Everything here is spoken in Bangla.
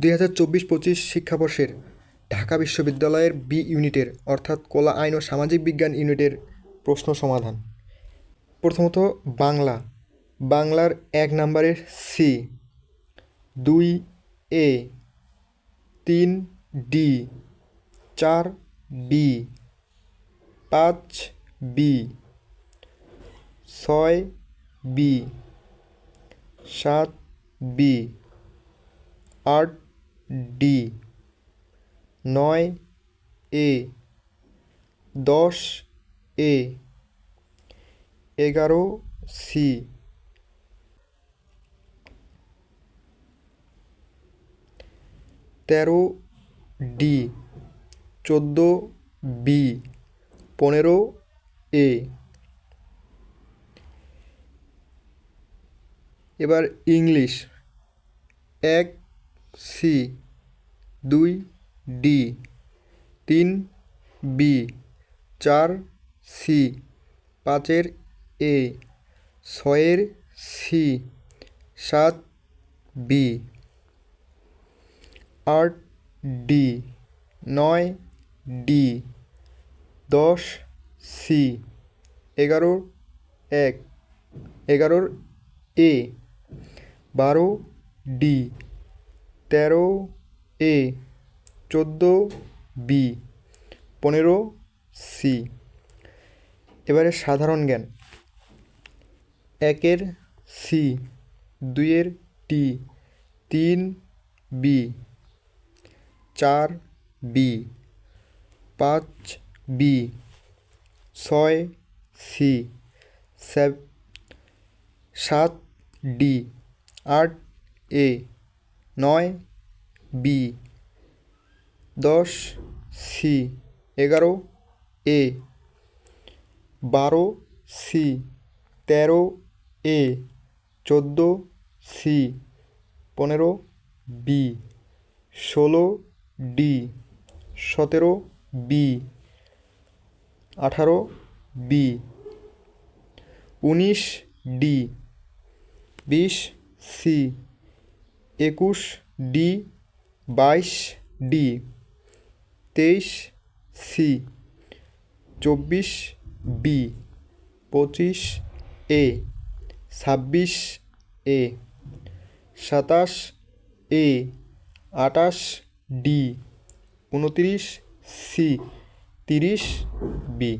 দুই হাজার চব্বিশ পঁচিশ শিক্ষাবর্ষের ঢাকা বিশ্ববিদ্যালয়ের বি ইউনিটের, অর্থাৎ কলা, আইন ও সামাজিক বিজ্ঞান ইউনিটের প্রশ্ন সমাধান। প্রথমত, বাংলা। বাংলার এক নম্বরের সি। দুই এ। তিন ডি। চার বি। পাঁচ বি। ছয় বি। সাত বি। আট ডি। নয় এ। দশ এ। এগারো সি। তেরো ডি। চোদ্দ বি। পনেরো এ। এবার ইংলিশ। এক সি। দুই ডি, তিন বি, চার সি, পাঁচের এ, ছয়ের সি, সাত বি। আট ডি, নয় ডি, দশ সি এগারো এক, এগারোর এ, বারো ডি, তেরো এ চোদ্দ বি পনেরো সি এবারে সাধারণ জ্ঞান। একের সি দুইয়ের টি তিন বি চার বি পাঁচ বি ছয় সি সাত ডি আট এ নয় বি দশ সি এগারো এ বারো সি তেরো এ চোদ্দ সি পনেরো বি ষোলো ডি সতেরো বি আঠারো বি উনিশ ডি বিশ সি একুশ ডি বাইশ ডি, তেইশ সি, চব্বিশ বি, পঁচিশ এ, ছাব্বিশ এ, সাতাশ এ আটাশ ডি, উনত্রিশ সি, তিরিশ বি।